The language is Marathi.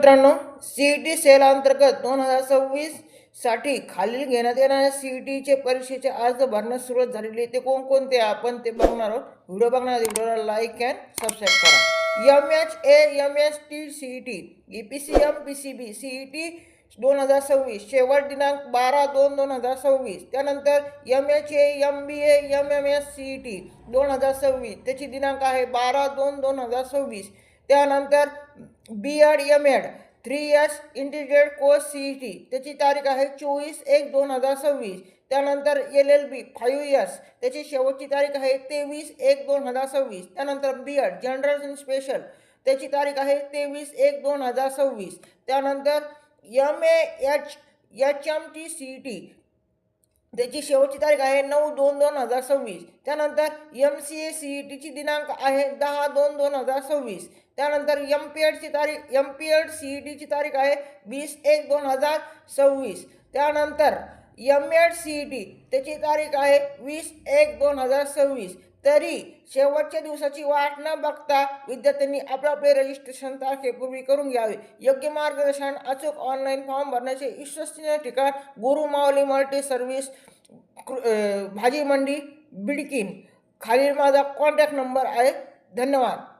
मित्रांनो सी ई टी सेल अंतर्गत दोन हजार सव्वीससाठी खालील घेण्यात येणाऱ्या सी ई टीचे परीक्षेचे अर्ज भरण्यास सुरुवात झालेली आहे. ते कोणकोणते आहे? आपण ते बघणार आहोत व्हिडिओ बघणार व्हिडिओला लाईक अँड सबस्क्राईब करा M H A M S T C E T E P C M P C B C E T दोन हजार सव्वीस शेवट दिनांक बारा दोन दोन हजार सव्वीस त्यानंतर M H A M B A M M S C E T दोन हजार सव्वीस त्याची दिनांक आहे बारा दोन दोन हजार सव्वीस त्यानंतर B Ed M Ed three years integrated course C E T त्याची तारीख आहे चोवीस एक दोन हजार सव्वीस. त्यानंतर L L B five years त्याची शेवटची तारीख आहे तेवीस एक दोन हजार सव्वीस. त्यानंतर B Ed general and special त्याची तारीख आहे तेवीस एक दोन हजार सव्वीस. त्यानंतर M A H H M T C E T त्याची शेवटची तारीख आहे नऊ दोन दोन हजार सव्वीस. त्यानंतर M C A C E टीची दिनांक आहे दहा दोन दोन हजार सव्वीस. त्यानंतर एम पी एडची तारीख M P Ed C E टीची तारीख आहे वीस एक दोन हजार सव्वीस. त्यानंतर M Ed C E T त्याची तारीख आहे वीस एक दोन हजार सव्वीस. तरी शेवटच्या दिवसाची वाट न बघता विद्यार्थ्यांनी आपापले रजिस्ट्रेशन तारखेपूर्वी करून घ्यावे. योग्य मार्गदर्शन अचूक ऑनलाईन फॉर्म भरण्याचे विश्वसनीय ठिकाण गुरु माऊली मल्टी सर्व्हिस कृ- भाजी मंडी बिडकीन. खालील माझा कॉन्टॅक्ट नंबर आहे. धन्यवाद.